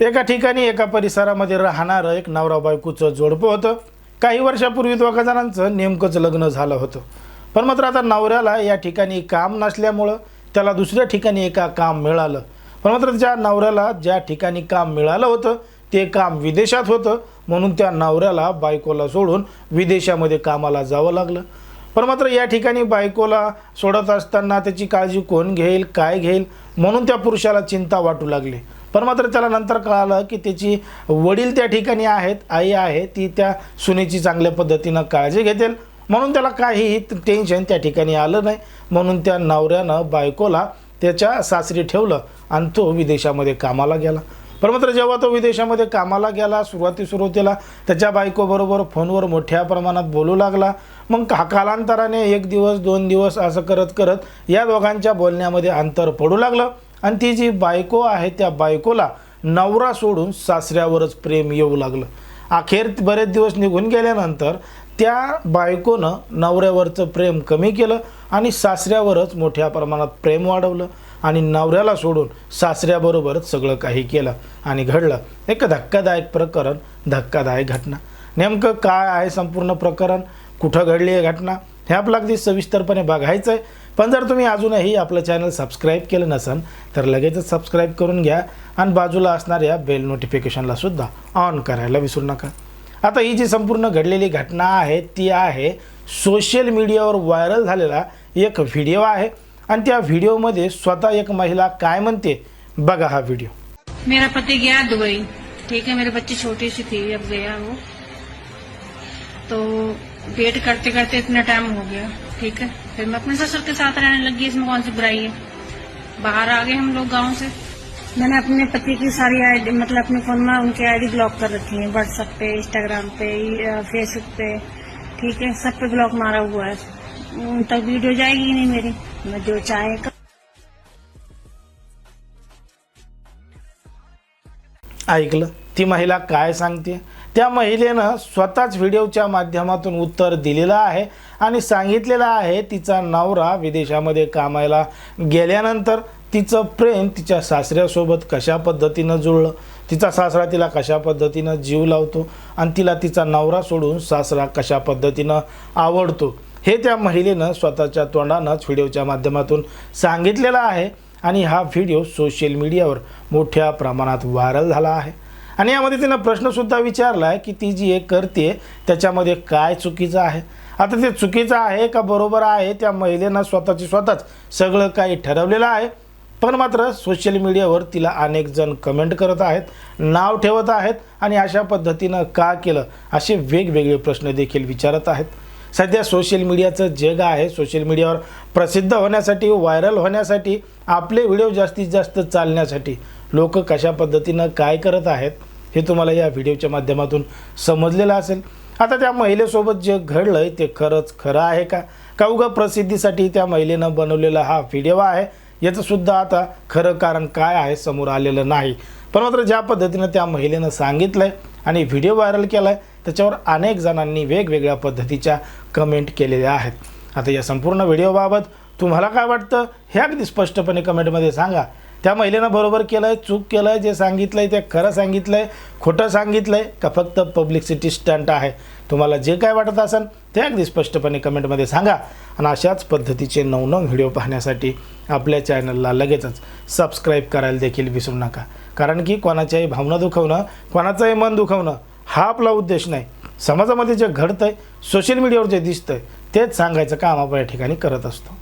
एका ठिकाणी एका परिसरामध्ये राहणारं एक नवरा बायकोचं जोडपं होतं. काही वर्षापूर्वी दोघा जणांचं नेमकंच लग्न झालं होतं. पण मात्र आता नवऱ्याला या ठिकाणी काम नसल्यामुळं त्याला दुसऱ्या ठिकाणी एका काम मिळालं. पण मात्र ज्या नवऱ्याला ज्या ठिकाणी काम मिळालं होतं ते काम विदेशात होतं. म्हणून त्या नवऱ्याला बायकोला सोडून विदेशामध्ये कामाला जावं लागलं. पण मात्र या ठिकाणी बायकोला सोडत असताना त्याची काळजी कोण घेईल काय घेईल? म्हणून त्या पुरुषाला चिंता वाटू लागली. पण मात्र त्याला नंतर कळालं की त्याची वडील त्या ठिकाणी आहेत आई आहे ती त्या सुनेची चांगल्या पद्धतीनं काळजी घेतील. म्हणून त्याला काहीही टेन्शन त्या ठिकाणी आलं नाही. म्हणून त्या नवऱ्यानं बायकोला त्याच्या सासरी ठेवलं आणि तो विदेशामध्ये कामाला गेला. पण मात्र जेव्हा तो विदेशामध्ये कामाला गेला सुरुवाती सुरुवातीला त्याच्या बायकोबरोबर फोनवर मोठ्या प्रमाणात बोलू लागला. मग का कालांतराने एक दिवस दोन दिवस असं करत करत या दोघांच्या बोलण्यामध्ये अंतर पडू लागलं. आणि ती जी बायको आहे त्या बायकोला नवरा सोडून सासऱ्यावरच प्रेम येऊ लागलं. अखेर बरेच दिवस निघून गेल्यानंतर त्या बायकोनं नवऱ्यावरचं प्रेम कमी केलं आणि सासऱ्यावरच मोठ्या प्रमाणात प्रेम वाढवलं आणि नवऱ्याला सोडून सासऱ्याबरोबरच सगळं काही केलं आणि घडलं. एक धक्कादायक प्रकरण धक्कादायक घटना. नेमकं काय आहे संपूर्ण प्रकरण? कुठं घडली आहे घटना? हे आपलं अगदी सविस्तरपणे बघायचं आहे पण जर तुम्ही अजूनही आपलं चॅनल सबस्क्राईब केलं नसेल तर लगेचच सबस्क्राईब करून घ्या आणि बाजूला असणाऱ्या बेल नोटिफिकेशनला सुद्धा ऑन करायला विसरू नका. आता ही जी संपूर्ण घडलेली घटना आहे ती आहे सोशल मीडियावर व्हायरल झालेला एक व्हिडिओ आहे. आणि त्या व्हिडिओमध्ये स्वतः एक महिला काय म्हणते बघा हा व्हिडिओ मेरा पति गया दुबई. ठीक है मेरे बच्चे छोटी सी थी अब गया वो. तो वेट करते करते इतना टाइम हो गया। ठीक है? फिर मैं अपने ससुर के साथ रहने लगी इसमें कौन सी बुराई है? बाहर आ गए हम लोग गाँव से। मैंने अपने पति की सारी आईडी मतलब अपने फ़ोन में उनकी आईडी ब्लॉक कर रखी है। व्हाट्सएप पे इंस्टाग्राम पे फेसबुक पे। ठीक है? सब पे ब्लॉक मारा हुआ है। उन तक वीडियो जाएगी ही नहीं मेरी। मैं जो चाहे कर ऐकलं ती महिला काय सांगते? त्या महिलेनं स्वतःच व्हिडिओच्या माध्यमातून उत्तर दिलेलं आहे आणि सांगितलेलं आहे तिचा नवरा विदेशामध्ये कामाला गेल्यानंतर तिचं प्रेम तिच्या सासऱ्यासोबत कशा पद्धतीनं जुळलं? तिचा सासरा तिला कशा पद्धतीनं जीव लावतो आणि तिला तिचा नवरा सोडून सासरा कशा पद्धतीनं आवडतो? हे त्या महिलेनं स्वतःच्या तोंडानंच व्हिडिओच्या माध्यमातून सांगितलेलं आहे आणि हा व्हिडिओ सोशल मीडियावर मोठ्या प्रमाणात व्हायरल झाला आहे. आणि यामध्ये तिनं प्रश्नसुद्धा विचारला आहे की ती जी एक करते त्याच्यामध्ये काय चुकीचं आहे? आता ते चुकीचं आहे का बरोबर आहे? त्या महिलेनं स्वतःची स्वतःच सगळं काही ठरवलेलं आहे. पण मात्र सोशल मीडियावर तिला अनेक जण कमेंट करत आहेत नाव ठेवत आहेत आणि अशा पद्धतीनं का केलं असे वेगवेगळे प्रश्न देखील विचारत आहेत. सध्या सोशल मीडियाचं जग आहे. सोशल मीडियावर प्रसिद्ध होण्यासाठी व्हायरल होण्यासाठी आपले व्हिडिओ जास्तीत जास्त चालण्यासाठी लोक कशा पद्धतीनं काय करत आहेत हे तुम्हाला या व्हिडिओच्या माध्यमातून समजलेलं असेल. आता त्या महिलेसोबत जे घडलं आहे ते खरंच खरं आहे का? का उगा प्रसिद्धीसाठी त्या महिलेनं बनवलेला हा व्हिडिओ आहे? याचंसुद्धा आता खरं कारण काय आहे समोर आलेलं नाही. पण मात्र ज्या पद्धतीनं त्या महिलेनं सांगितलं आहे आणि व्हिडिओ व्हायरल केला आहे त्याच्यावर अनेक जणांनी वेगवेगळ्या पद्धतीच्या कमेंट केलेल्या आहेत. आता या संपूर्ण व्हिडिओबाबत तुम्हाला काय वाटतं हे अगदी स्पष्टपणे कमेंटमध्ये सांगा. त्या महिलेनं बरोबर केलं आहे चूक केलं आहे जे सांगितलं आहे ते खरं सांगितलं आहे खोटं सांगितलं आहे का फक्त पब्लिसिटी स्टंट आहे? तुम्हाला जे काय वाटत असेल ते अगदी स्पष्टपणे कमेंटमध्ये सांगा. आणि अशाच पद्धतीचे नवनव व्हिडिओ पाहण्यासाठी आपल्या चॅनलला लगेचच सबस्क्राईब करायला देखील विसरू नका. कारण की कोणाच्याही भावना दुखवणं कोणाचंही मन दुखवणं हा आपला उद्देश नाही. समाजामध्ये जे घडतं आहे सोशल मीडियावर जे दिसतं आहे तेच सांगायचं काम आपण या ठिकाणी करत असतो.